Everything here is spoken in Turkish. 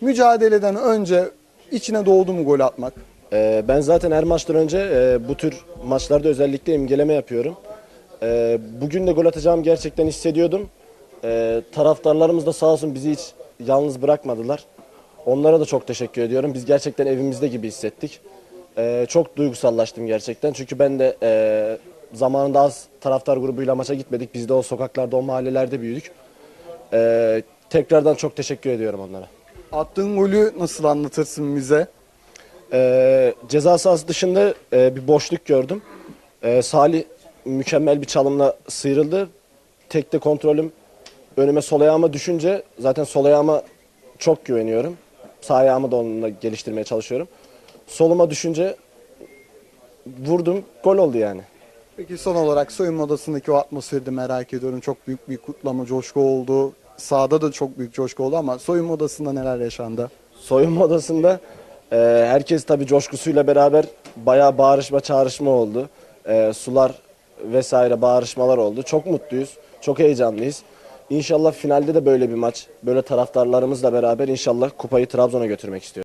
Mücadeleden önce içine doğdu mu gol atmak? Ee, ben zaten her maçtan önce e, bu tür maçlarda özellikle imgeleme yapıyorum. Ee, bugün de gol atacağımı gerçekten hissediyordum. Ee, taraftarlarımız da sağ olsun bizi hiç yalnız bırakmadılar. Onlara da çok teşekkür ediyorum. Biz gerçekten evimizde gibi hissettik. Ee, çok duygusallaştım gerçekten. Çünkü ben de e, zamanında az taraftar grubuyla maça gitmedik. Biz de o sokaklarda, o mahallelerde büyüdük. Ee, tekrardan çok teşekkür ediyorum onlara. Attığın golü nasıl anlatırsın bize? Ee, ceza sahası dışında e, bir boşluk gördüm. Ee, Salih mükemmel bir çalımla sıyrıldı. Tekte kontrolüm önüme sol ayağıma düşünce zaten sol ayağıma çok güveniyorum. Sağ ayağımı da onunla geliştirmeye çalışıyorum. Soluma düşünce vurdum gol oldu yani. Peki son olarak soyunma odasındaki o atmosferi de merak ediyorum. Çok büyük bir kutlama, coşku oldu. Sahada da çok büyük coşku oldu ama soyunma odasında neler yaşandı? Soyunma odasında e, herkes tabii coşkusuyla beraber bayağı bağırışma çağrışma oldu. E, sular vesaire bağırışmalar oldu. Çok mutluyuz, çok heyecanlıyız. İnşallah finalde de böyle bir maç, böyle taraftarlarımızla beraber inşallah kupayı Trabzon'a götürmek istiyoruz.